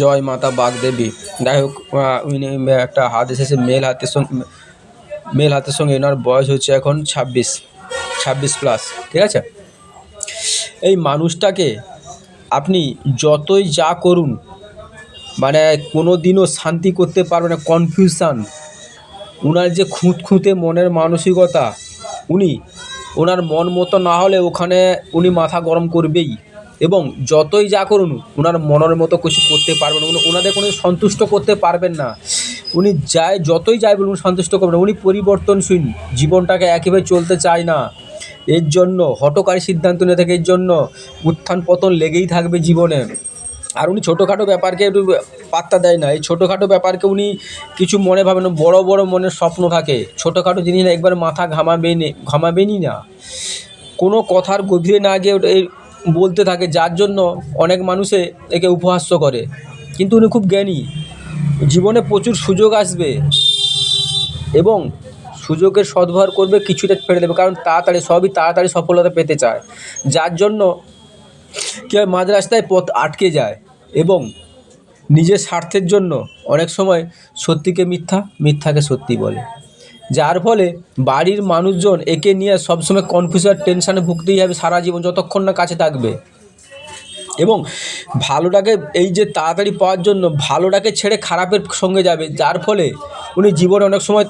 জয় মাতা বাগদেবী যাই হোক উনি একটা হাত এসেছে মেল হাতের সঙ্গে, মেল হাতের সঙ্গে, এনার বয়স হচ্ছে এখন ছাব্বিশ ছাব্বিশ প্লাস ঠিক আছে? এই মানুষটাকে আপনি যতই যা করুন মানে কোনো দিনও শান্তি করতে পারবে না কনফিউশান ওনার যে খুঁত খুঁতে মনের মানসিকতা, উনি, ওনার মন মতো না হলে ওখানে উনি মাথা গরম করবেই। এবং যতই যা করুন ওনার মনের মতো কিছু করতে পারবেন না ওনাদের কোনো সন্তুষ্ট করতে পারবেন না। উনি যায় যতই যায় বলুন, সন্তুষ্ট করবেন। উনি পরিবর্তনশীল, জীবনটাকে একেবারে চলতে চায় না। এর জন্য হটকারী সিদ্ধান্ত নিয়ে থাকে এর জন্য উত্থান পতন লেগেই থাকবে জীবনে। আর উনি ছোটোখাটো ব্যাপারকে একটু পাত্তা দেয় না। এই ছোটোখাটো ব্যাপারকে উনি কিছু মনে ভাবেন না, বড় বড় মনের স্বপ্ন থাকে। ছোটোখাটো জিনিস না, একবার মাথা ঘামাবেনি ঘামাবেনই না। কোনো কথার গভীরে না গিয়ে বলতে থাকে, যার জন্য অনেক মানুষে একে উপহাস্য করে। কিন্তু উনি খুব জ্ঞানী। জীবনে প্রচুর সুযোগ আসবে এবং সুযোগের সদ্ব্যবহার করবে, কিছুটা ফেলে দেবে, কারণ তাড়াতাড়ি, সবই তাড়াতাড়ি সফলতা পেতে চায়। যার জন্য কী হয় মাঝ রাস্তায় পথ আটকে যায় এবং নিজের স্বার্থের জন্য অনেক সময় সত্যিকে মিথ্যা, মিথ্যাকে সত্যি বলে। যার ফলে বাড়ির মানুষজন একে নিয়ে সবসময় কনফিউশন টেনশানে ভুগতেই হবে সারা জীবন, যতক্ষণ না কাছে থাকবে। এবং ভালোটাকে, এই যে তাড়াতাড়ি পাওয়ার জন্য ভালোটাকে ছেড়ে খারাপের সঙ্গে যাবে, যার ফলে উনি জীবনে অনেক সময়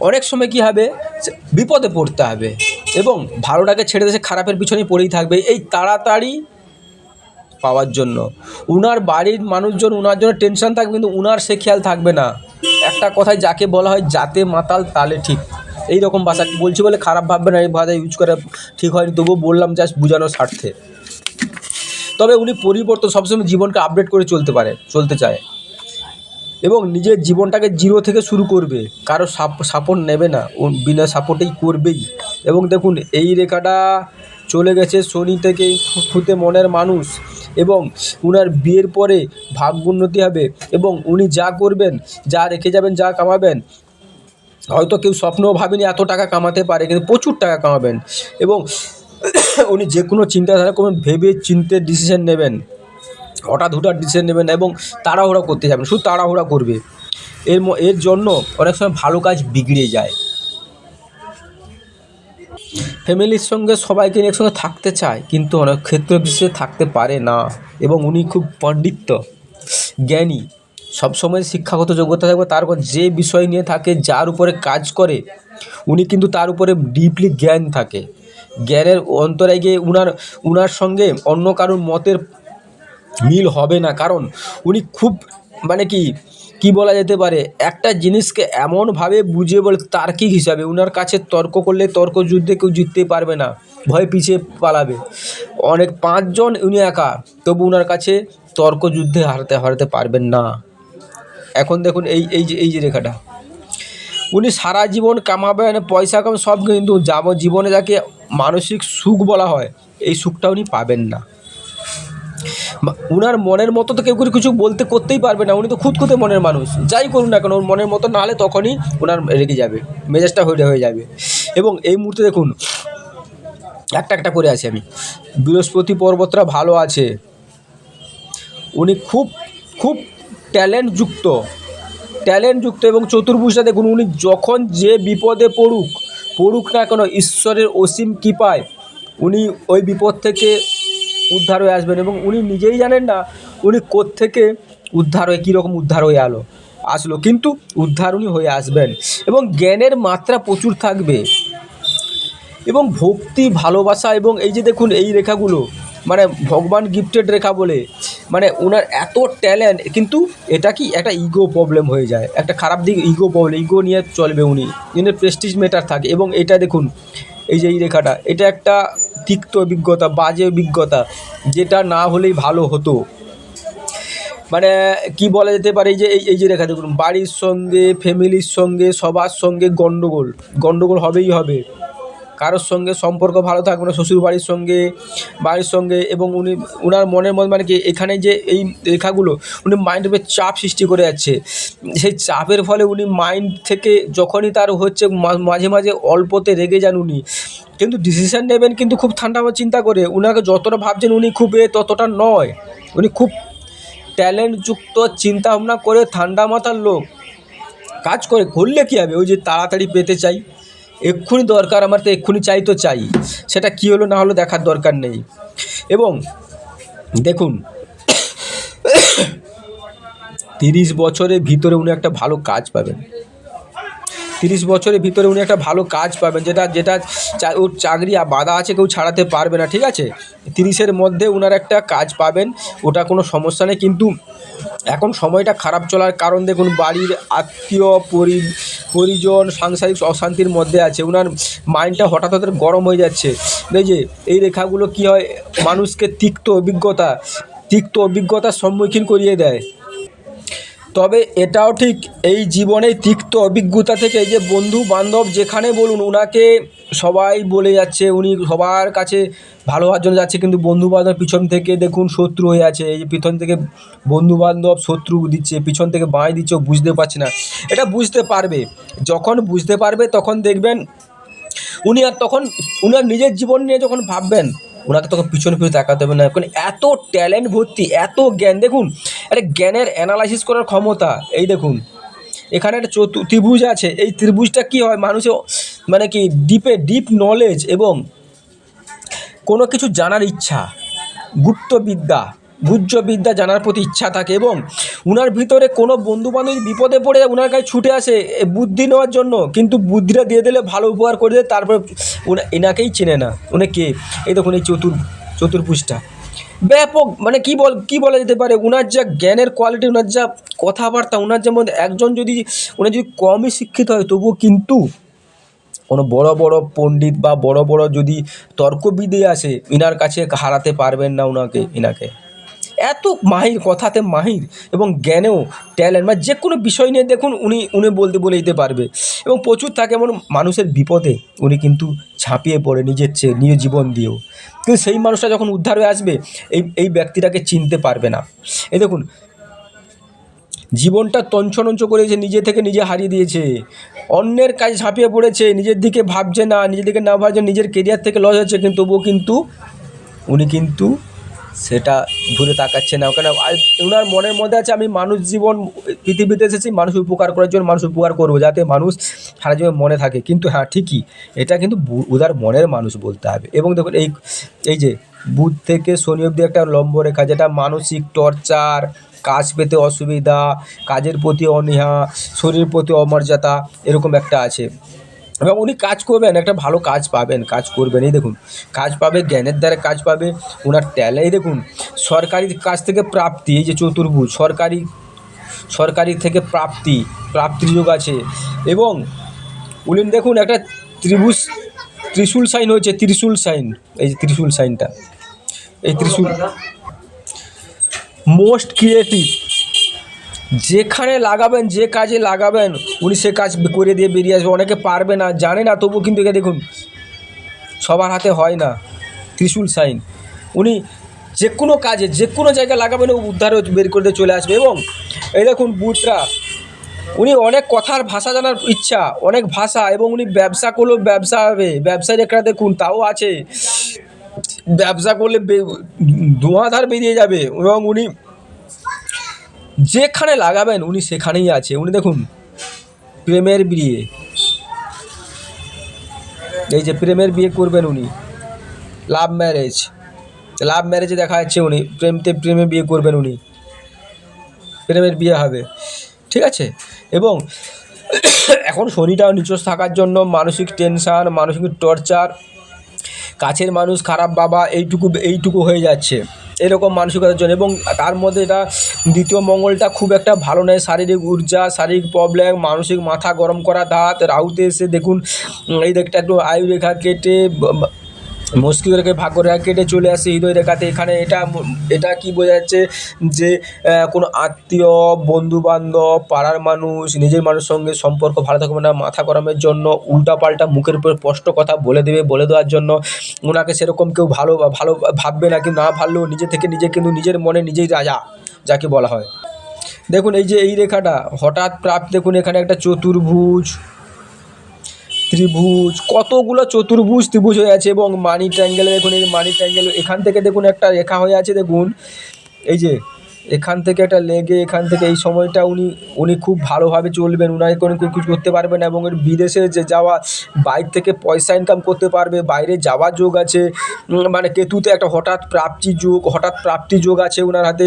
অনেক সময় কী হবে? বিপদে পড়তে হবে। এবং ভালোটাকে ছেড়ে দেশে খারাপের পিছনে পড়েই থাকবে, এই তাড়াতাড়ি পাওয়ার জন্য। উনার বাড়ির মানুষজন, উনার জন্য টেনশন থাকবে, কিন্তু উনার সে খেয়াল থাকবে না। একটা কথায় যাকে বলা হয় যাতে মাতাল, তালে ঠিক। এই রকম ভাষা বলছি বলে খারাপ ভাববে না, এই ভাষা ইউজ করে ঠিক হয়নি, তবুও বললাম জাস্ট বোঝানোর স্বার্থে। তবে উনি পরিবর্তন সবসময় জীবনকে আপডেট করে চলতে পারে, চলতে চায়। এবং নিজের জীবনটাকে জিরো থেকে শুরু করবে, কারও সাপোর্ট নেবে না বিনা সাপোর্টেই করবেই। এবং দেখুন, এই রেখাটা চলে গেছে শনি থেকে খুঁতে মনের মানুষ এবং উনার বিয়ের পরে ভাগ্যোন্নতি হবে এবং উনি যা করবেন, যা রেখে যাবেন, যা কামাবেন, হয়তো কেউ স্বপ্নও ভাবেনি এত টাকা কামাতে পারে, কিন্তু প্রচুর টাকা কামাবেন এবং উনি যে কোনো চিন্তাধারা করবেন, ভেবে চিনতে ডিসিশন নেবেন। হঠাৎ হুঠাৎ ডিসিশন নেবেন এবং তাড়াহুড়া করতে যাবেন, শুধু তাড়াহুড়া করবে। এর এর জন্য অনেক সময় ভালো কাজ বিগড়ে যায়। ফ্যামিলির সঙ্গে সবাইকে নিয়ে একসঙ্গে থাকতে চায়, কিন্তু অনেক ক্ষেত্র বিশেষে থাকতে পারে না এবং উনি খুব পণ্ডিত জ্ঞানী। সবসময় শিক্ষাগত যোগ্যতা থাকবে, তারপর যে বিষয় নিয়ে থাকে, যার উপরে কাজ করে, উনি কিন্তু তার উপরে ডিপলি জ্ঞান থাকে। জ্ঞানের অন্তরে গিয়ে উনার উনার সঙ্গে অন্য কারোর মতের মিল হবে না, কারণ উনি খুব মানে কি কি বলা যেতে পারে? একটা জিনিসকে এমনভাবে বুঝিয়ে বলে তার্কিক হিসাবে, উনার কাছে তর্ক করলে তর্ক যুদ্ধে কেউ জিততে পারবে না, ভয় পিছিয়ে পালাবে। অনেক পাঁচজন উনি একা, তবু উনার কাছে তর্ক যুদ্ধে হারাতে হারাতে পারবেন না। এখন দেখুন এই এই যে এই যে রেখাটা। উনি সারা জীবন কামাবেন, পয়সা কামাবেন সব কিন্তু যাব জীবনে যাকে মানসিক সুখ বলা হয়, এই সুখটা উনি পাবেন না। উনার মনের মতো তো কেউ কিছু বলতে করতেই পারবে না, উনি তো খুঁতখুঁতে মনের মানুষ। যাই করুন না কেন, ওর মনের মতো না হলে তখনই ওনার রেগে যাবে, মেজাজটা হয়ে হয়ে যাবে। এবং এই মুহূর্তে দেখুন, একটা একটা করে আছি আমি। বৃহস্পতি পর্বতরা ভালো আছে। উনি খুব খুব ট্যালেন্টযুক্ত ট্যালেন্টযুক্ত এবং চতুর্ভুজটা দেখুন, উনি যখন যে বিপদে পড়ুক পড়ুক না কেন, ঈশ্বরের অসীম কৃপায়, উনি ওই বিপদ থেকে উদ্ধার হয়ে আসবেন এবং উনি নিজেই জানেন না উনি থেকে উদ্ধার হয়ে, কীরকম উদ্ধার হয়ে আলো, আসলো। কিন্তু উদ্ধার উনি হয়ে আসবেন এবং জ্ঞানের মাত্রা প্রচুর থাকবে এবং ভক্তি, ভালোবাসা এবং এই যে দেখুন এই রেখাগুলো মানে ভগবান গিফটেড রেখা বলে মানে ওনার এত ট্যালেন্ট কিন্তু এটা কি একটা ইগো প্রবলেম হয়ে যায়, একটা খারাপ দিক ইগো প্রবলেম ইগো নিয়ে চলবে উনি উনি প্রেস্টিজ মেটার থাকে এবং এটা দেখুন, এই যে এই রেখাটা, এটা একটা তিক্ত অভিজ্ঞতা, বাজে অভিজ্ঞতা, যেটা না হলেই ভালো হতো। মানে কি বলা যেতে পারে যে, এই এই যে রেখা দেখুন, বাড়ির সঙ্গে ফ্যামিলির সঙ্গে, সবার সঙ্গে গণ্ডগোল গণ্ডগোল হবেই হবে। কারোর সঙ্গে সম্পর্ক ভালো থাকবে না শ্বশুর বাড়ির সঙ্গে বাড়ির সঙ্গে এবং উনি ওনার মনের মধ্যে মানে কি, এখানে যে এই রেখাগুলো, উনি মাইন্ডের উপরে চাপ সৃষ্টি করে যাচ্ছে। সেই চাপের ফলে উনি মাইন্ড থেকে যখনই তার হচ্ছে মাঝে মাঝে অল্পতে রেগে যান উনি। কিন্তু ডিসিশন নেবেন কিন্তু খুব ঠান্ডাভাবে চিন্তা করে, উনাকে যতটা ভাবছেন উনি খুব এ ততটা নয়। উনি খুব ট্যালেন্টযুক্ত চিন্তাভাবনা করে ঠান্ডা মাথার লোক। কাজ করে, করলে কী হবে? ওই যে তাড়াতাড়ি পেতে চাই। এক্ষুনি দরকার আমার তো, এক্ষুনি চাই তো চাই। সেটা কী হলো না হলো দেখার দরকার নেই। এবং দেখুন, তিরিশ বছরের ভিতরে উনি একটা ভালো কাজ পাবেন। তিরিশ বছরের ভিতরে উনি একটা ভালো কাজ পাবেন, যেটা যেটা ওর চাকরি বাধা আছে, কেউ ছাড়াতে পারবে না, ঠিক আছে? তিরিশের মধ্যে ওনার একটা কাজ পাবেন, ওটা কোনো সমস্যা নেই, কিন্তু এখন সময়টা খারাপ চলার কারণ দেখুন, বাড়ির আত্মীয়, পরি, পরিজন সাংসারিক অশান্তির মধ্যে আছে। ওনার মাইন্ডটা হঠাৎ হঠাৎ গরম হয়ে যাচ্ছে। এই যে, এই রেখাগুলো কী হয়? মানুষকে তিক্ত অভিজ্ঞতা, তিক্ত অভিজ্ঞতার সম্মুখীন করিয়ে দেয়। তবে এটাও ঠিক, এই জীবনে তিক্ত অভিজ্ঞতা থেকে যে বন্ধু বান্ধব যেখানে বলুন ওনাকে সবাই বলে যাচ্ছে, উনি সবার কাছে ভালো হওয়ার জন্য যাচ্ছে, কিন্তু বন্ধু বান্ধব পিছন থেকে দেখুন শত্রু হয়ে আছে। এই যে পিছন থেকে বন্ধু বান্ধব শত্রু দিচ্ছে, পিছন থেকে বাঁই দিচ্ছে বুঝতে পারছে না। এটা বুঝতে পারবে। যখন বুঝতে পারবে, তখন দেখবেন উনি আর তখন উনার নিজের জীবন নিয়ে যখন ভাববেন ওনাকে তখন পিছনে পিছনে তাকাতে হবে না। এখন এত ট্যালেন্ট ভর্তি, এত জ্ঞান, দেখুন, একটা জ্ঞানের অ্যানালাইসিস করার ক্ষমতা। এই দেখুন, এখানে একটা চতু ত্রিভুজ আছে। এই ত্রিভুজটা কি হয়? মানুষের মানে কি ডিপে ডিপ নলেজ এবং কোনো কিছু জানার ইচ্ছা, গুপ্তবিদ্যা গুহ্যবিদ্যা জানার প্রতি ইচ্ছা থাকে এবং উনার ভিতরে কোনো বন্ধু বান্ধব বিপদে পড়ে উনার কাছে ছুটে আসে বুদ্ধি নেওয়ার জন্য, কিন্তু বুদ্ধিটা দিয়ে দিলে ভালো উপকার করে দেয়, তারপর এনাকেই চেনে না। উনি কে? এই দেখুন এই চতুর, চতুর্ভুজটা। ব্যাপক মানে কি বল, কি বলা যেতে পারে? উনার যা জ্ঞানের কোয়ালিটি উনার যা কথাবার্তা, উনার যেমন একজন যদি, উনি যদি কমই শিক্ষিত হয়, তবুও কিন্তু কোনো বড় বড় পণ্ডিত বা বড় বড় যদি তর্কবিদে আসে, ইনার কাছে হারাতে পারবেন না ওনাকে ইনাকে। এত মাহির, কথাতে মাহির এবং জ্ঞানেও ট্যালেন্ট বা যে কোনো বিষয় নিয়ে দেখুন উনি উনি বলতে, বলে দিতে পারবে। এবং প্রচুর থাকে এমন মানুষের বিপদে উনি কিন্তু ঝাঁপিয়ে পড়ে নিজের চেয়ে নিজের জীবন দিয়েও। কিন্তু সেই মানুষটা যখন উদ্ধার হয়ে আসবে, এই এই ব্যক্তিটাকে চিনতে পারবে না। এই দেখুন জীবনটা তঞ্চনঞ্চ করেছে নিজে থেকে নিজে হারিয়ে দিয়েছে। অন্যের কাজে ঝাঁপিয়ে পড়েছে, নিজের দিকে ভাবছে না, নিজের দিকে না ভাবছে, নিজের কেরিয়ার থেকে লস হচ্ছে, কিন্তু তবুও কিন্তু উনি কিন্তু সেটা ঘুরে তাকাচ্ছে না। ওখানে ওনার মনের মধ্যে আছে, আমি মানুষ জীবন, পৃথিবীতে এসেছি, মানুষ উপকার করার জন্য মানুষ উপকার করব, যাতে মানুষ সারা জীবন মনে থাকে। কিন্তু হ্যাঁ ঠিকই, এটা কিন্তু উদার মনের মানুষ বলতে হবে। এবং দেখুন, এই এই যে বুধ থেকে শনি অবধি একটা লম্ব রেখা যেটা মানসিক টর্চার, কাজ পেতে অসুবিধা, কাজের প্রতি অনীহা, শরীরের প্রতি অমর্যাদা এরকম একটা আছে। এবং উনি কাজ করবেন, একটা ভালো কাজ পাবেন, কাজ করবেন। এই দেখুন, কাজ পাবে, জ্ঞানের দ্বারা কাজ পাবে ওনার ট্যালে এই দেখুন, সরকারি কাজ থেকে প্রাপ্তি, এই যে চতুর্ভুজ, সরকারি সরকারি থেকে প্রাপ্তি, প্রাপ্তির যোগ আছে। এবং উনি দেখুন, একটা ত্রিভুজ, ত্রিশূল সাইন হয়েছে, ত্রিশূল সাইন এই যে ত্রিশূল সাইনটা এই ত্রিশূল। মোস্ট ক্রিয়েটিভ যেখানে লাগাবেন, যে কাজে লাগাবেন, উনি সে কাজ করে দিয়ে বেরিয়ে আসবে। অনেকে পারবে না, জানে না তবু কিন্তু একে দেখুন, সবার হাতে হয় না। ত্রিশূল সাইন উনি যে কোনো কাজে যে কোনো জায়গায় লাগাবেন উদ্ধার বের করে দিয়ে চলে আসবে। এবং এই দেখুন, বুটরা, উনি অনেক কথার ভাষা জানার ইচ্ছা, অনেক ভাষা, এবং উনি ব্যবসা করলেও ব্যবসা হবে। ব্যবসায় একটা দেখুন, তাও আছে। ব্যবসা করলে ধোঁয়াধার বেরিয়ে যাবে এবং উনি যেখানে লাগাবেন উনি সেখানেই আছে। উনি দেখুন, প্রেমের বিয়ে। এই যে প্রেমের বিয়ে করবেন উনি। Love marriage. লাভ ম্যারেজে দেখা যাচ্ছে উনি, প্রেমতে প্রেমে বিয়ে করবেন উনি। প্রেমের বিয়ে হবে। ঠিক আছে? এবং এখন শনিটাও নিচস থাকার জন্য মানসিক টেনশান মানসিক টর্চার কাছের মানুষ, খারাপ বাবা, এইটুকু এইটুকু হয়ে যাচ্ছে। এরকম মানসিকতার জন্য। এবং তার মধ্যে এটা দ্বিতীয় মঙ্গলটা খুব একটা ভালো নয়। শারীরিক ঊর্জা, শারীরিক প্রবলেম মানসিক মাথা গরম করা, দাঁত, রাউতে এসে দেখুন, এই দিকটা একটু আয়ুরেখা কেটে মস্তিষ্ক রেখে ভাগ্য রেখা কেটে চলে আসে হৃদয় রেখাতে এখানে এটা এটা কি বোঝা যাচ্ছে যে কোনো আত্মীয় বন্ধু বান্ধব পাড়ার মানুষ, নিজের মানুষের সঙ্গে সম্পর্ক ভালো থাকবে না, মাথা গরমের জন্য উল্টাপাল্টা মুখের উপর স্পষ্ট কথা বলে দেবে, বলে দেওয়ার জন্য ওনাকে সেরকম কেউ ভালো ভালো ভাববে না, কিন্তু না ভাবলেও নিজে থেকে নিজে কিন্তু নিজের মনে নিজেই রাজা, যাকে বলা হয়। দেখুন এই যে এই রেখাটা, হঠাৎ প্রাপ্ত দেখুন এখানে একটা চতুর্ভুজ ত্রিভুজ, কতগুলো চতুর্ভুজ ত্রিভুজ হয়ে আছে এবং মানি ট্রাঙ্গেলে দেখুন, এই মানি ট্রাঙ্গেল এখান থেকে দেখুন একটা রেখা হয়ে আছে, দেখুন। এই যে, এখান থেকে একটা লেগে এখান থেকে এই সময়টা উনি উনি খুব ভালোভাবে চলবেন উনাকে কোনো কিছু করতে পারবে না এবং বিদেশে যে যাওয়া, বাইরে থেকে পয়সা ইনকাম করতে পারবে, বাইরে যাওয়ার যোগ আছে মানে কেতুতে একটা হঠাৎ প্রাপ্তি যোগ, হঠাৎ প্রাপ্তি যোগ আছে ওনার হাতে।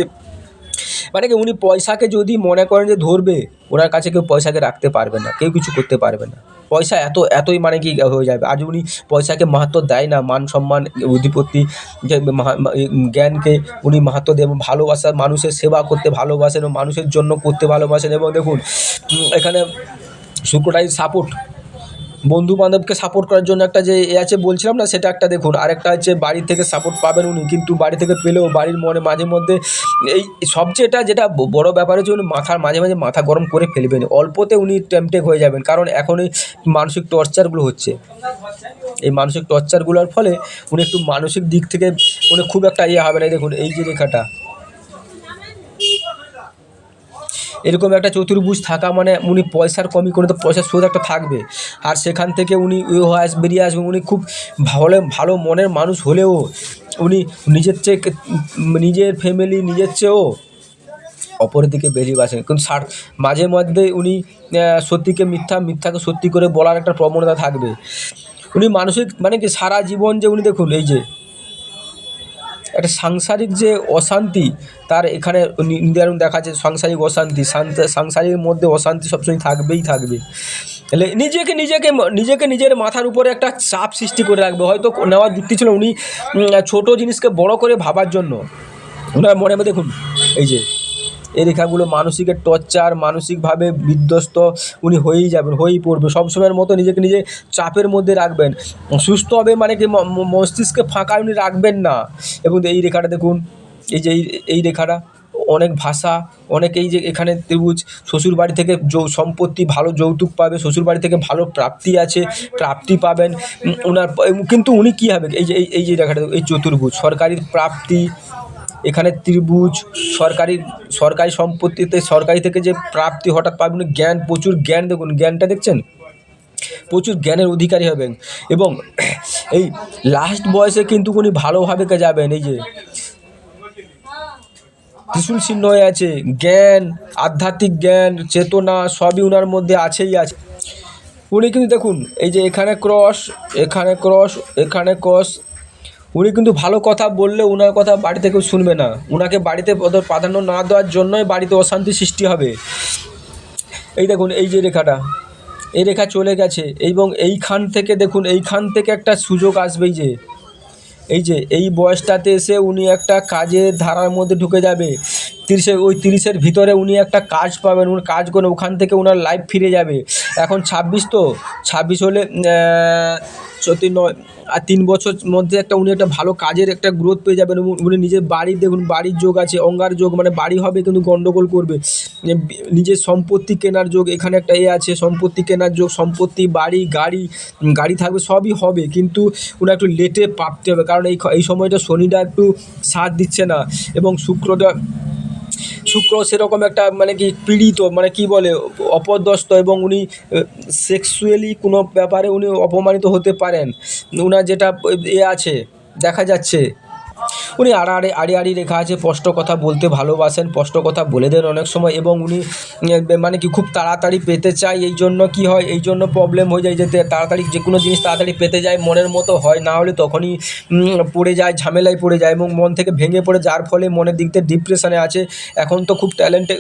মানে কি, উনি পয়সাকে যদি মনে করেন যে ধরবে ওনার কাছে কেউ পয়সাকে রাখতে পারবে না, কেউ কিছু করতে পারবে না। পয়সা এত, এতই মানে কি হয়ে যাবে? আজ উনি পয়সাকে মাহাত্ম দেয় না, মান সম্মান অধিপতি জ্ঞানকে উনি মাহাত্ম দেয় এবং ভালোবাসা, মানুষের সেবা করতে ভালোবাসেন এবং মানুষের জন্য করতে ভালোবাসেন এবং দেখুন এখানে শুক্রটাই সাপোর্ট বন্ধু বান্ধবকে সাপোর্ট করার জন্য একটা যে এ আছে বলছিলাম না, সেটা একটা দেখুন। আরেকটা হচ্ছে বাড়ি থেকে সাপোর্ট পাবেন উনি, কিন্তু বাড়ি থেকে পেলেও বাড়ির মনে মাঝে মধ্যে এই সবচেয়ে এটা যেটা বড় ব্যাপার হচ্ছে উনি মাথার মাঝে মাঝে মাথা গরম করে ফেলবেন। অল্পতে উনি টেমটেক হয়ে যাবেন, কারণ এখন এই মানসিক টর্চারগুলো হচ্ছে। এই মানসিক টর্চারগুলোর ফলে উনি একটু মানসিক দিক থেকে উনি খুব একটা ইয়ে হবে না। দেখুন, এই যে রেখাটা। এরকম একটা চতুর্ভুজ থাকা মানে উনি পয়সার কমি করে তো পয়সার স্রোত একটা থাকবে। আর সেখান থেকে উনি আস, বেরিয়ে আসবেন উনি খুব ভালো ভালো মনের মানুষ হলেও উনি নিজের চেয়ে নিজের ফ্যামিলি নিজের চেয়েও অপরের দিকে বেরিয়ে বাসেন কিন্তু সার, মাঝে মধ্যে উনি সত্যিকে মিথ্যা, মিথ্যাকে সত্যি করে বলার একটা প্রবণতা থাকবে। উনি মানসিক মানে কি সারা জীবন যে উনি দেখুন, এই যে একটা সাংসারিক যে অশান্তি, তার এখানে নিদারুণ দেখা যায় সাংসারিক অশান্তি, শান্ত- সাংসারিক মধ্যে অশান্তি সবসময় থাকবেই থাকবে। তাহলে নিজেকে নিজেকে নিজেকে নিজের মাথার উপরে একটা চাপ সৃষ্টি করে রাখবে। হয়তো নেওয়ার যুক্তি ছিল উনি ছোটো জিনিসকে বড় করে ভাবার জন্য। ওনার মনে দেখুন, এই যে এই রেখাগুলো মানসিকের টর্চার, মানসিকভাবে বিধ্বস্ত, উনি হয়েই যাবেন, হয়েই পড়বে। সবসময়ের মতো নিজেকে নিজে চাপের মধ্যে রাখবেন। সুস্থ হবে মানে কি মস্তিষ্কে ফাঁকা উনি রাখবেন না। এবং এই রেখাটা দেখুন, এই যে এই রেখাটা, অনেক ভাষা, অনেক এই যে এখানে ত্রিভুজ শ্বশুর বাড়ি থেকে যৌ, সম্পত্তি ভালো যৌতুক পাবে শ্বশুর বাড়ি থেকে ভালো প্রাপ্তি আছে, প্রাপ্তি পাবেন। ওনার কিন্তু উনি কী হবে? এই যে এই যে রেখাটা, এই চতুর্ভুজ সরকারি প্রাপ্তি এখানে ত্রিভুজ, সরকারি সরকারি সম্পত্তিতে, সরকারি থেকে যে প্রাপ্তি হঠাৎ পাবেন জ্ঞান, প্রচুর জ্ঞান দেখুন, জ্ঞানটা দেখছেন? প্রচুর জ্ঞানের অধিকারী হবেন। এবং এই লাস্ট বয়সে কিন্তু উনি ভালোভাবে কে যাবেন, এই যে ত্রিশূল চিহ্ন হয়ে আছে, জ্ঞান, আধ্যাত্মিক জ্ঞান, চেতনা, সবই ওনার মধ্যে আছেই, আছে। উনি কিন্তু দেখুন, এই যে এখানে ক্রস এখানে ক্রস এখানে ক্রস উনি কিন্তু ভালো কথা বললে ওনার কথা বাড়িতে কেউ শুনবে না। ওনাকে বাড়িতে প্রাধান্য না দেওয়ার জন্যই বাড়িতে অশান্তি সৃষ্টি হবে। এই দেখুন, এই যে রেখাটা, এই রেখা চলে গেছে এবং এইখান থেকে দেখুন, এইখান থেকে একটা সুযোগ আসবে এই যে। এই যে, এই বয়সটাতে এসে উনি একটা কাজের ধারার মধ্যে ঢুকে যাবে। তিরিশে ওই তিরিশের ভিতরে উনি একটা কাজ পাবেন, উনি কাজ করে ওখান থেকে ওনার লাইফ ফিরে যাবে। এখন ছাব্বিশ তো, ছাব্বিশ হলে সত্যি নয়, আর তিন বছর মধ্যে একটা উনি একটা ভালো কাজের একটা গ্রোথ পেয়ে যাবেন এবং উনি নিজের বাড়ি দেখুন, বাড়ির যোগ আছে, অঙ্গার যোগ মানে বাড়ি হবে কিন্তু গন্ডগোল করবে। নিজের সম্পত্তি কেনার যোগ, এখানে একটা এ আছে, সম্পত্তি কেনার যোগ, সম্পত্তি, বাড়ি, গাড়ি গাড়ি থাকবে, সবই হবে, কিন্তু ওনার একটু লেটে পাপতে হবে, কারণ এই এই সময়টা শনিটা একটু সাথ দিচ্ছে না এবং শুক্রটা শুক্র সেরকম একটা মানে কি পীড়িত মানে কি বলে, অপদস্থ এবং উনি সেক্সুয়ালি কোনো ব্যাপারে উনি অপমানিত হতে পারেন। উনার যেটা এ আছে, দেখা যাচ্ছে উনি আড়াআড়ি আড়ি আড়ি রেখা আছে, স্পষ্ট কথা বলতে ভালোবাসেন, স্পষ্ট কথা বলে দেন অনেক সময় এবং উনি মানে কি খুব তাড়াতাড়ি পেতে চায়, এই জন্য কি হয়, এই জন্য প্রবলেম হয়ে যায় যেতে তাড়াতাড়ি যে কোনো জিনিস তাড়াতাড়ি পেতে যায়, মনের মতো হয়, না হলে তখনই পড়ে যায়, ঝামেলায় পড়ে যায় এবং মন থেকে ভেঙে পড়ে, যার ফলে মনের দিক থেকে ডিপ্রেশনে আছে। এখন তো খুব ট্যালেন্টে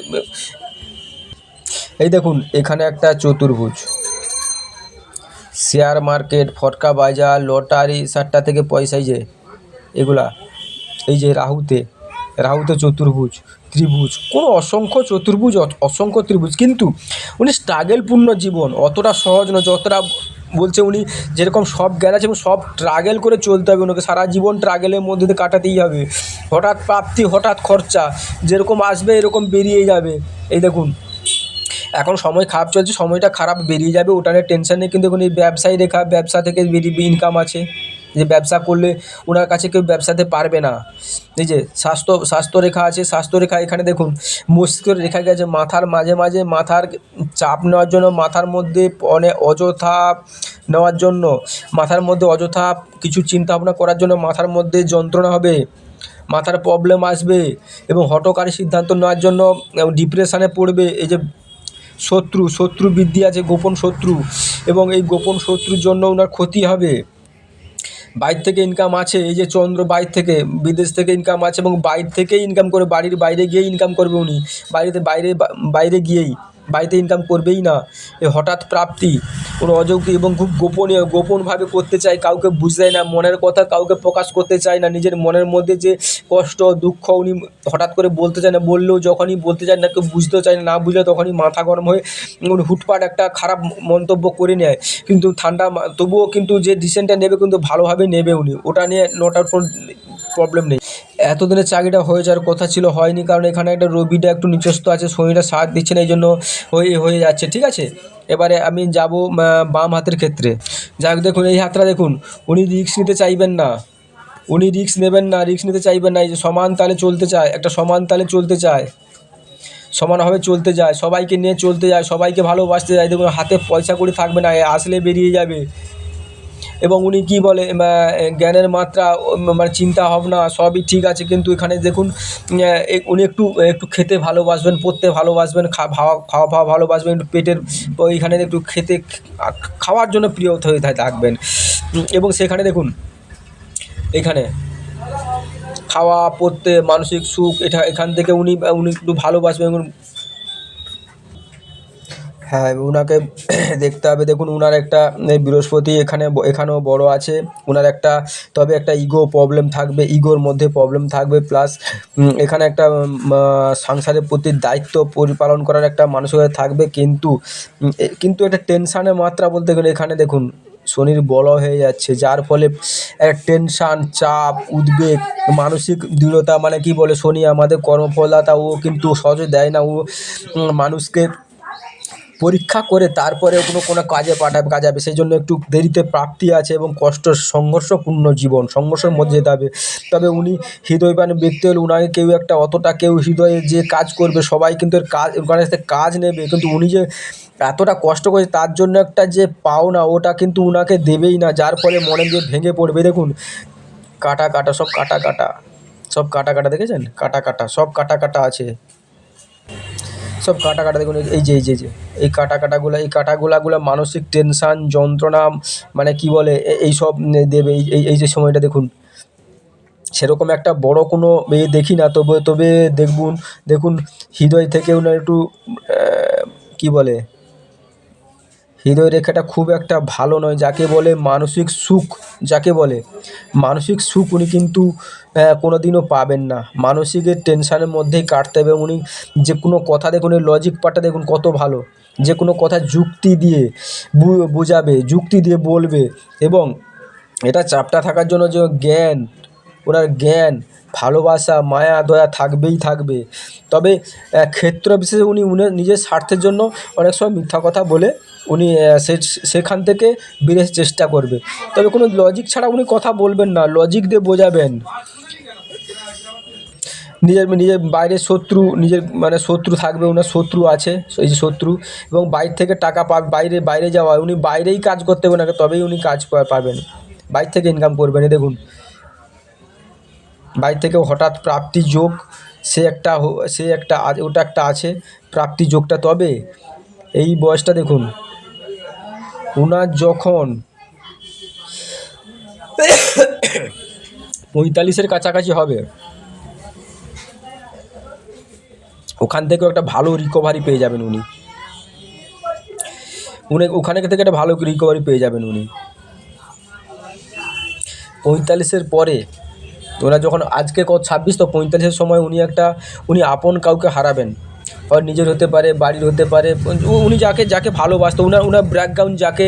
এই দেখুন, এখানে একটা চতুর্ভুজ। শেয়ার মার্কেট ফটকা বাজার লটারি সাতটা থেকে পয়সাই যে, এগুলা। এই যে রাহুতে রাহুতে চতুর্ভুজ, ত্রিভুজ, কোনো অসংখ্য চতুর্ভুজ অসংখ্য ত্রিভুজ, কিন্তু উনি স্ট্রাগেলপূর্ণ জীবন, অতটা সহজ নয়, যতটা বলছে উনি যেরকম সব জ্ঞান আছে এবং সব ট্রাগেল করে চলতে হবে ওনাকে, সারা জীবন ট্রাগেলের মধ্যে দিয়ে কাটাতেই হবে। হঠাৎ প্রাপ্তি, হঠাৎ খরচা, যেরকম আসবে এরকম বেরিয়ে যাবে। এই দেখুন, এখন সময় খারাপ চলছে, সময়টা খারাপ বেরিয়ে যাবে, ওটা নিয়ে টেনশন নেই, কিন্তু এখন এই ব্যবসায়ী রেখা, ব্যবসা থেকে বেরিয়ে ইনকাম আছে। যে ব্যবসা করলে ওনার কাছে কেউ ব্যবসাতে পারবে না। এই যে স্বাস্থ্য স্বাস্থ্য রেখা আছে, স্বাস্থ্য রেখা এখানে দেখুন, মস্তিষ্কের রেখা গেছে, মাথার মাঝে মাঝে মাথার চাপ নেওয়ার জন্য, মাথার মধ্যে অনেক অযথা নেওয়ার জন্য, মাথার মধ্যে অযথা কিছু চিন্তা ভাবনা করার জন্য মাথার মধ্যে যন্ত্রণা হবে, মাথার প্রবলেম আসবে এবং হঠকারী সিদ্ধান্ত নেওয়ার জন্য ডিপ্রেশানে পড়বে। এই যে শত্রু শত্রু বৃদ্ধি আছে, গোপন শত্রু এবং এই গোপন শত্রুর জন্য ওনার ক্ষতি হবে। বাইরে থেকে ইনকাম আছে, এই যে চন্দ্র বাইর থেকে, বিদেশ থেকে ইনকাম আছে এবং বাইর থেকেই ইনকাম করে, বাড়ির বাইরে গিয়েই ইনকাম করবে উনি। বাড়িতে বাইরে বাইরে গিয়েই। বাড়িতে ইনকাম করবেই না। এ হঠাৎ প্রাপ্তি, কোনো অযোগ্য এবং খুব গোপনীয়, গোপনভাবে করতে চায়, কাউকে বুঝতে না, মনের কথা কাউকে প্রকাশ করতে চায় না, নিজের মনের মধ্যে যে কষ্ট, দুঃখ উনি হঠাৎ করে বলতে চায় না, বললেও যখনই বলতে চায় না, কেউ বুঝতেও চায় না না বুঝলে তখনই মাথা গরম হয়ে হুটপাট একটা খারাপ মন্তব্য করে নেয়। কিন্তু ঠান্ডা তবুও কিন্তু যে ডিসিশনটা নেবে, কিন্তু ভালোভাবে নেবে উনি। ওটা নিয়ে নোটার প্রবলেম নেই। এতদিনের চাকরিটা হয়ে যাওয়ার কথা ছিল, হয়নি, কারণ এখানে একটা রবিটা একটু নিচস্ত আছে শনিটা সাথ দিচ্ছে না এই জন্য হয়ে হয়ে যাচ্ছে, ঠিক আছে? এবারে আমি যাব বাম হাতের ক্ষেত্রে। যাক, দেখুন, এই হাতটা দেখুন, উনি রিক্স নিতে চাইবেন না। উনি রিক্স নেবেন না রিক্স নিতে চাইবেন না, এই যে সমান তালে চলতে চায়, একটা সমান তালে চলতে চায়। সমানভাবে চলতে যায়, সবাইকে নিয়ে চলতে যায়, সবাইকে ভালোবাসতে যায়। দেখুন, হাতে পয়সা করে থাকবে না আসলে বেরিয়ে যাবে। এবং উনি কী বলে জ্ঞানের মাত্রা মানে চিন্তা ভাবনা সবই ঠিক আছে, কিন্তু এখানে দেখুন উনি একটু একটু খেতে ভালোবাসবেন, পড়তে ভালোবাসবেন খাওয়া খাওয়া ভালোবাসবেন, একটু পেটের ওইখানে একটু খেতে খাওয়ার জন্য প্রিয় হয়ে থাকবেন। এবং সেখানে দেখুন, এখানে খাওয়া, পড়তে, মানসিক সুখ, এটা এখান থেকে উনি উনি একটু ভালোবাসবেন হ্যাঁ ওনাকে দেখতে হবে। দেখুন ওনার একটা বৃহস্পতি এখানে এখানেও বড় আছে। ওনার একটা, তবে একটা ইগো প্রবলেম থাকবে ইগোর মধ্যে প্রবলেম থাকবে। প্লাস এখানে একটা সংসারের প্রতি দায়িত্ব পরিপালন করার একটা মানসিকতা থাকবে। কিন্তু কিন্তু একটা টেনশানের মাত্রা বলতে গেলে এখানে দেখুন, শনির বড় হয়ে যাচ্ছে। যার ফলে একটা টেনশান চাপ, উদ্বেগ, মানসিক দৃঢ়তা মানে কি বলে, শনি আমাদের কর্মফলদাতা, ও কিন্তু সহজে দেয় না। ও মানুষকে পরীক্ষা করে তারপরে কোনো কোনো কাজে পাঠাবে কাজাবে সেই জন্য একটু দেরিতে প্রাপ্তি আছে এবং কষ্ট, সংঘর্ষপূর্ণ জীবন, সংঘর্ষের মধ্যে যেতে হবে তবে উনি হৃদয়বান ব্যক্তি হলে উনাকে কেউ একটা, অতটা কেউ হৃদয়ে যে কাজ করবে, সবাই কিন্তু এর কাজ ওখানে কাজ নেবে। কিন্তু উনি যে এতটা কষ্ট করেছে তার জন্য একটা যে পাওনা, ওটা কিন্তু উনাকে দেবেই না। যার ফলে মনে যে ভেঙে পড়বে। দেখুন, কাটা কাটা, সব কাটা কাটা। সব কাটা কাটা দেখেছেন? কাটা কাটা, সব কাটা কাটা আছে। সব কাটা কাটা দেখুন, এই যে এই যে, এই কাটা কাটাগুলো, এই কাটাগুলাগুলো মানসিক টেনশান, যন্ত্রণা মানে কি বলে এই সব দেবে, এই, এই- যে সময়টা দেখুন। সেরকম একটা বড় কোনো এ দেখি না, তবে তবে দেখুন দেখুন, হৃদয় থেকে না একটু কি বলে হৃদয় রেখাটা খুব একটা ভালো নয় যাকে বলে মানসিক সুখ যাকে বলে। মানসিক সুখ উনি কিন্তু আহ, কোনোদিনও পাবেন না। মানসিকের টেনশানের মধ্যেই কাটতে হবে। উনি যে কোনো কথা দেখুন লজিক পার্টটা দেখুন কত ভালো। যে কোনো কথা যুক্তি দিয়ে বোঝাবে যুক্তি দিয়ে বলবে। এবং এটা চাপটা থাকার জন্য যে জ্ঞান ওনার জ্ঞান ভালোবাসা মায়া দয়া থাকবেই থাকবে। তবে ক্ষেত্র বিশেষে উনি উনি নিজের স্বার্থের জন্য অনেক সময় মিথ্যা কথা বলে উনি সেখান থেকে বেরোর চেষ্টা করবে। তবে কোনো লজিক ছাড়া উনি কথা বলবেন না লজিক দিয়ে বোঝাবেন। নিজের নিজের বাইরের শত্রু, নিজের মানে শত্রু থাকবে, ওনার শত্রু আছে, এই যে শত্রু, এবং বাইরে থেকে টাকা পা, বাইরে বাইরে যাওয়া, উনি বাইরেই কাজ করতে হবে না, তবেই উনি কাজ পাবেন। বাইরে থেকে ইনকাম করবেন দেখুন। বাইরে থেকে হঠাৎ প্রাপ্তি যোগ, সে একটা সে একটা ওটা একটা আছে, প্রাপ্তি যোগটা তবে, এই বয়সটা দেখুন। ওনার যখন পঁয়তাল্লিশের কাছাকাছি হবে, ওখান থেকেও একটা ভালো রিকভারি পেয়ে যাবেন উনি। উনি ওখানে থেকে একটা ভালো রিকভারি পেয়ে যাবেন উনি। পঁয়তাল্লিশের পরে ওনার যখন আজকে ছাব্বিশ, তো পঁয়তাল্লিশের সময় উনি একটা, উনি আপন কাউকে হারাবেন। আর নিজের হতে পারে, বাড়ির হতে পারে উনি যাকে যাকে ভালোবাসতো, উনার উনার ব্যাকগ্রাউন্ড যাকে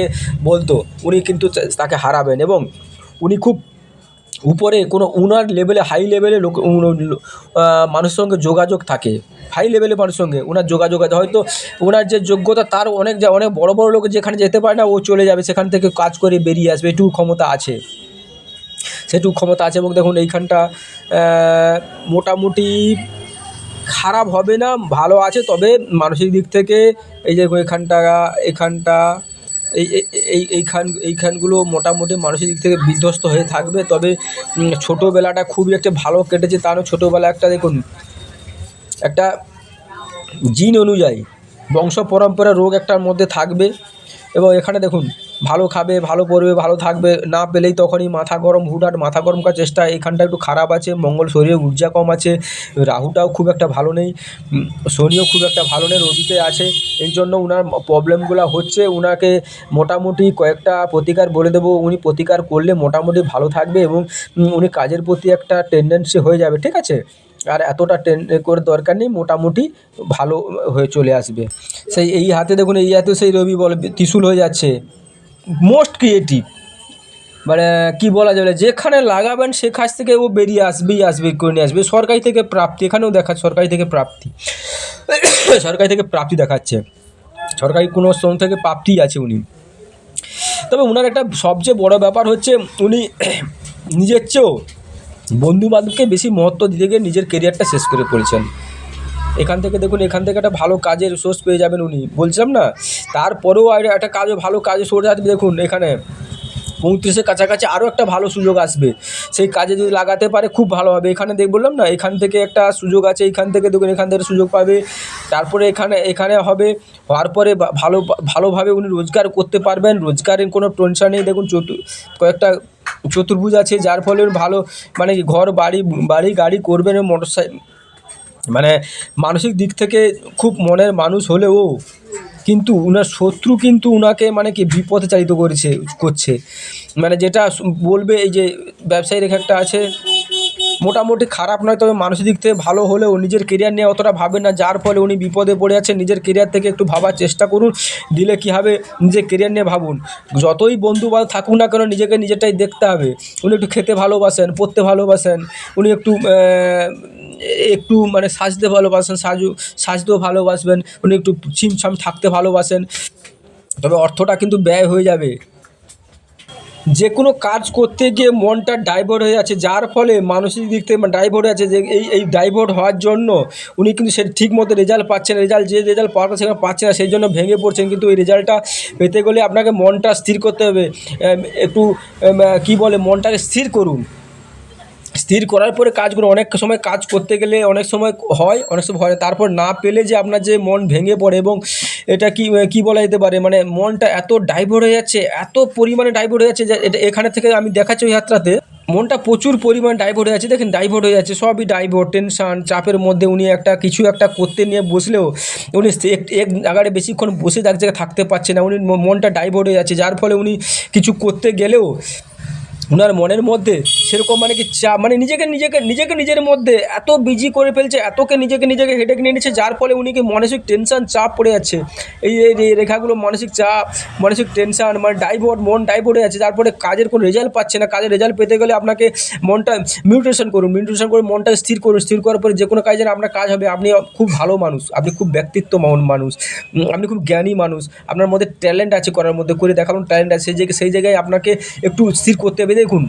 বলতো, উনি কিন্তু তাকে হারাবেন এবং উনি খুব উপরে কোনো উনার লেভেলে হাই লেভেলে লোক মানুষের সঙ্গে যোগাযোগ থাকে। হাই লেভেলে মানুষের সঙ্গে ওনার যোগাযোগ আছে। হয়তো ওনার যে যোগ্যতা, তার অনেক অনেক বড় বড় লোক যেখানে যেতে পারে না, ও চলে যাবে, সেখান থেকে কাজ করে বেরিয়ে আসবে। এটুকু ক্ষমতা আছে। সেটুকু ক্ষমতা আছে এবং দেখুন এইখানটা মোটামুটি খারাপ হবে না, ভালো আছে, তবে মানসিক দিক থেকে এই যে এখানটা এখানটা, এই, এই- এই, এইখান, এইখানগুলো মোটামুটি মানুষের দিক থেকে বিধ্বস্ত হয়ে থাকবে। তবে ছোটোবেলাটা খুবই একটা ভালো কেটেছে তারও ছোটোবেলা একটা দেখুন, একটা জিন অনুযায়ী বংশ পরম্পরা রোগ একটার মধ্যে থাকবে। এবং এখানে দেখুন ভালো খাবে, ভালো পড়বে, ভালো থাকবে, না পেলেই তখনই মাথা গরম, হুটহাট মাথা গরম করার চেষ্টা। এখানটা একটু খারাপ আছে, মঙ্গল শরীরে ঊর্জা কম আছে, রাহুটাও খুব একটা ভালো নেই শনিও খুব একটা ভালো নেই, রবিতে আছে। এই জন্য ওনার প্রবলেমগুলো হচ্ছে ওনাকে মোটামুটি কয়েকটা প্রতিকার বলে দেবো। উনি প্রতিকার করলে মোটামুটি ভালো থাকবে এবং উনি কাজের প্রতি একটা টেন্ডেন্সি হয়ে যাবে, ঠিক আছে? আর এতটা টেন করে দরকার নেই, মোটামুটি ভালো হয়ে চলে আসবে। সেই এই হাতে দেখুন, এই হাতে সেই রবি বলে, ত্রিশুল হয়ে যাচ্ছে। মোস্ট ক্রিয়েটিভ মানে কি বলা যাবে, যেখানে লাগাবেন সে কাছ থেকে ও বেরিয়ে আসবেই, আসবে, করে নিয়ে আসবে। সরকারি থেকে প্রাপ্তি, এখানেও দেখা, সরকারি থেকে প্রাপ্তি। সরকারি থেকে প্রাপ্তি দেখাচ্ছে। সরকারি কোনো শ্রম থেকে প্রাপ্তি আছে উনি। তবে ওনার একটা সবচেয়ে বড় ব্যাপার হচ্ছে, উনি নিজের চেয়েও বন্ধু বান্ধবকে বেশি মহত্ব দিতে গিয়ে নিজের কেরিয়ারটা শেষ করে পড়েছেন। এখান থেকে দেখুন, এখান থেকে একটা ভালো কাজের সোর্স পেয়ে যাবেন উনি। বলছিলাম না? তারপরেও আর একটা কাজও ভালো কাজের সোর্স আসবে, দেখুন, এখানে পঁয়ত্রিশের কাছাকাছি আরও একটা ভালো সুযোগ আসবে। সেই কাজে যদি লাগাতে পারে, খুব ভালো হবে। এখানে দেখ, বললাম না, এখান থেকে একটা সুযোগ আছে, এখান থেকে দেখুন, এখান থেকে সুযোগ পাবে। তারপরে এখানে এখানে হবে, হওয়ার পরে ভালো, ভালোভাবে উনি রোজগার করতে পারবেন। রোজগারের কোনো টেনশন নেই। দেখুন, চতু, কয়েকটা চতুর্ভুজ আছে, যার ফলে ভালো মানে ঘর, বাড়ি বাড়ি, গাড়ি করবেন মোটর মানে মানসিক দিক থেকে খুব মনের মানুষ হলেও কিন্তু উনার শত্রু কিন্তু উনাকে মানে কি বিপথে চালিত করেছে, করছে। মানে যেটা বলবে এই যে ব্যবসায়ী রেখা একটা আছে মোটামুটি খারাপ নয়, তবে মানসিক দিক থেকে ভালো হলেও নিজের কেরিয়ার নিয়ে অতটা ভাবে না। যার ফলে উনি বিপদে পড়ে যাচ্ছেন। নিজের কেরিয়ার থেকে একটু ভাবার চেষ্টা করুন। দিলে কী হবে? নিজের কেরিয়ার নিয়ে ভাবুন। যতই বন্ধু বান্ধব থাকুক না কেন, নিজেকে নিজেরটাই দেখতে হবে। উনি একটু খেতে ভালোবাসেন, পড়তে ভালোবাসেন। উনি একটু একটু মানে সাজতে ভালোবাসেন, সাজু, সাজতেও ভালোবাসবেন। উনি একটু ছিমছাম থাকতে ভালোবাসেন। তবে অর্থটা কিন্তু ব্যয় হয়ে যাবে। যে কোনো কাজ করতে গিয়ে মনটা ডাইভার্ট হয়ে যাচ্ছে, যার ফলে মানসিক দিক থেকে ডাইভার্ট হয়ে যাচ্ছে যে এই এই ডাইভার্ট হওয়ার জন্য উনি কিন্তু সে ঠিক মতো রেজাল্ট পাচ্ছেন রেজাল্ট যে রেজাল্ট পাওয়ার সেখানে পাচ্ছে না, সেই জন্য ভেঙে পড়ছেন। কিন্তু ওই রেজাল্টটা পেতে গেলে আপনাকে মনটা স্থির করতে হবে। একটু কী বলে, মনটাকে স্থির করুন। স্থির করার পরে কাজগুলো অনেক সময় কাজ করতে গেলে অনেক সময় হয়, অনেক সময় হয় তারপর না পেলে যে আপনার যে মন ভেঙে পড়ে এবং এটা কি কি বলা যেতে পারে মানে মনটা এত ডাইভার্ট হয়ে যাচ্ছে, এত পরিমাণে ডাইভার্ট হয়ে যাচ্ছে যে এটা এখানে থেকে আমি দেখাচ্ছি ওই যাত্রাতে, মনটা প্রচুর পরিমাণ ডাইভার্ট হয়ে যাচ্ছে। দেখেন ডাইভার্ট হয়ে যাচ্ছে, সবই ডাইভার্ট টেনশন চাপের মধ্যে উনি একটা কিছু একটা করতে নিয়ে বসলেও উনি এক জায়গায় বেশিক্ষণ বসে এক জায়গায় থাকতে পারছে না। উনি মনটা ডাইভার্ট হয়ে যাচ্ছে, যার ফলে উনি কিছু করতে গেলেও ওনার মনের মধ্যে সেরকম মানে কি চা মানে নিজেকে নিজেকে নিজেকে নিজের মধ্যে এত বিজি করে ফেলছে, এতকে নিজেকে নিজেকে হেডেক নিয়ে নিচ্ছে, যার ফলে উনি কি মানসিক টেনশান চাপ পড়ে যাচ্ছে। এই রেখাগুলো মানসিক চাপ, মানসিক টেনশান মানে ডাইভোর্ট মন ডাইভোর্ট হয়ে যাচ্ছে তারপরে কাজের কোনো রেজাল্ট পাচ্ছে না। কাজের রেজাল্ট পেতে গেলে আপনাকে মনটা মিউটেশন করুন মিউটেশন করে মনটা স্থির করুন। স্থির করার পরে যে কোনো কাজের আপনার কাজ হবে, আপনি খুব ভালো মানুষ, আপনি খুব ব্যক্তিত্বমান মানুষ আপনি খুব জ্ঞানী মানুষ, আপনার মধ্যে ট্যালেন্ট আছে করার মধ্যে, করে দেখানোর ট্যালেন্ট আছে সেই জায়গায় সেই জায়গায় আপনাকে একটু স্থির করতে হবে। দেখুন।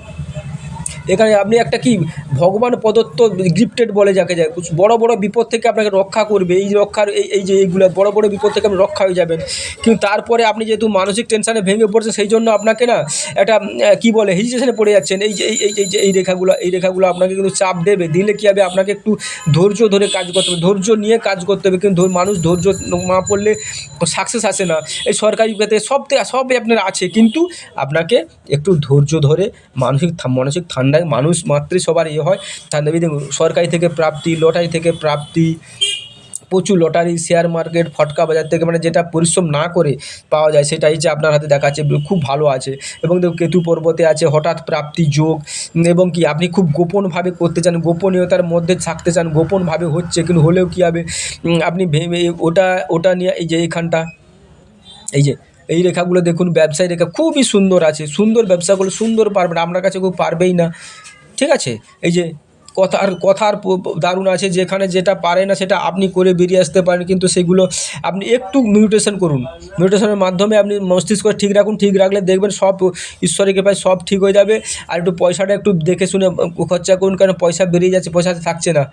এখানে আপনি একটা কি ভগবান প্রদত্ত গিফটেড বলে যাকে যায়। কিছু বড় বড় বিপদ থেকে আপনাকে রক্ষা করবে। এই রক্ষার, এই এই যে এইগুলো বড় বড় বিপদ থেকে আপনি রক্ষা হয়ে যাবেন। কিন্তু তারপরে আপনি যেহেতু মানসিক টেনশানে ভেঙে পড়ছেন, সেই জন্য আপনাকে না একটা কি বলে হেজিটেশনে পড়ে যাচ্ছেন। এই যে, এই এই যে, এই রেখাগুলো এই রেখাগুলো আপনাকে কিন্তু চাপ দেবে। দিলে কী হবে? আপনাকে একটু ধৈর্য ধরে কাজ করতে হবে। ধৈর্য নিয়ে কাজ করতে হবে। কিন্তু মানুষ ধৈর্য না পড়লে সাকসেস আসে না। এই সরকারি পেতে সব সবই আপনার আছে। কিন্তু আপনাকে একটু ধৈর্য ধরে মানসিক মানসিক ঠান্ডায় মানুষ মাত্রই সবার হয়। ঠান্ডা দেখুন সরকারি থেকে প্রাপ্তি, লটারি থেকে প্রাপ্তি, প্রচুর লটারি শেয়ার মার্কেট ফটকা বাজার থেকে মানে যেটা পরিশ্রম না করে পাওয়া যায় সেটাই যে আপনার হাতে দেখাচ্ছে, খুব ভালো আছে। এবং দেখুন, কেতু পর্বতে আছে, হঠাৎ প্রাপ্তি যোগ, এবং কি আপনি খুব গোপনভাবে করতে চান, গোপনীয়তার মধ্যে থাকতে চান, গোপনভাবে হচ্ছে, কিন্তু হলেও কী হবে? আপনি ভেবে ওটা ওটা নিয়ে এই যে এখানটা এই যে, এই রেখাগুলো দেখুন, ব্যবসায়ী রেখা খুবই সুন্দর আছে, সুন্দর ব্যবসাগুলো, সুন্দর পারবেন আপনার কাছে কেউ পারবেই না। ঠিক আছে? এই যে কথার কথার দারুণ আছে যেখানে যেটা পারে না সেটা আপনি করে বেরিয়ে আসতে পারেন, কিন্তু সেগুলো আপনি একটু মিউটেশন করুন। মিউটেশনের মাধ্যমে আপনি মস্তিষ্ক ঠিক রাখুন, ঠিক রাখলে দেখবেন সব ঈশ্বরের কৃপায় সব ঠিক হয়ে যাবে। আর একটু পয়সাটা একটু দেখে শুনে খরচা করুন, কারণ পয়সা বেরিয়ে যাচ্ছে পয়সা থাকছে না।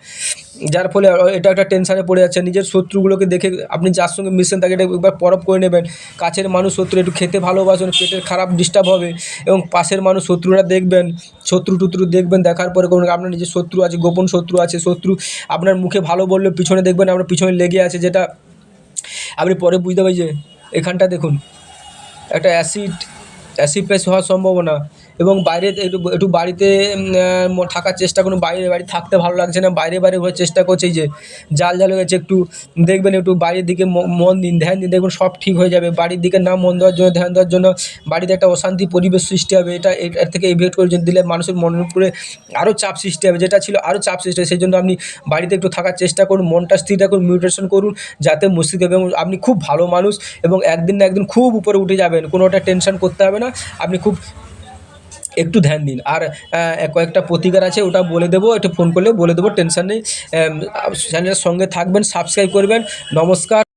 যার ফলে এটা একটা টেনশানে পড়ে যাচ্ছে। নিজের শত্রুগুলোকে দেখে আপনি যার সঙ্গে মিশছেন তাকে এটা একবার পরব করে নেবেন। কাছের মানুষ শত্রু, একটু খেতে ভালোবাসেন, পেটের খারাপ ডিস্টার্ব হবে এবং পাশের মানুষ শত্রুরা দেখবেন। শত্রু টুত্রু দেখবেন, দেখার পরে কোনো আপনার নিজের শত্রু আছে, গোপন শত্রু আছে, শত্রু আপনার মুখে ভালো বললে পিছনে দেখবেন, আপনার পিছনে লেগে আছে যেটা, আপনি পরে বুঝতে পারি যে এখানটা দেখুন, একটা অ্যাসিড অ্যাসিড পেস হওয়ার সম্ভাবনা। এবং বাইরে একটু একটু বাড়িতে থাকার চেষ্টা করুন। বাইরে বাড়ি থাকতে ভালো লাগছে না। বাইরে বাইরে ঘোরার চেষ্টা করছে যে, জাল জাল হয়ে গেছে, একটু দেখবেন, একটু বাইরের দিকে মন দিন, ধ্যান দিন দেখবেন সব ঠিক হয়ে যাবে। বাড়ির দিকে না মন দেওয়ার জন্য, ধ্যান দেওয়ার জন্য বাড়িতে একটা অশান্তি পরিবেশ সৃষ্টি হবে। এটা, এর থেকে এভিয়েট করে দিলে মানুষের মনের উপরে আরও চাপ সৃষ্টি হবে। যেটা ছিল আরও চাপ সৃষ্টি হবে। সেই জন্য আপনি বাড়িতে একটু থাকার চেষ্টা করুন, মনটা স্থির রাখুন মিউটেশন করুন, যাতে মস্তিষ্ক এবং আপনি খুব ভালো মানুষ এবং একদিন না একদিন খুব উপরে উঠে যাবেন। কোনোটা টেনশন করতে হবে না। আপনি খুব একটু ধ্যান দিন। আর কয়েকটা প্রতিকার আছে, ওটা বলে দেবো, একটু ফোন করলে বলে দেবো, টেনশন নেই। চ্যানেলের সঙ্গে থাকবেন, সাবস্ক্রাইব করবেন। নমস্কার।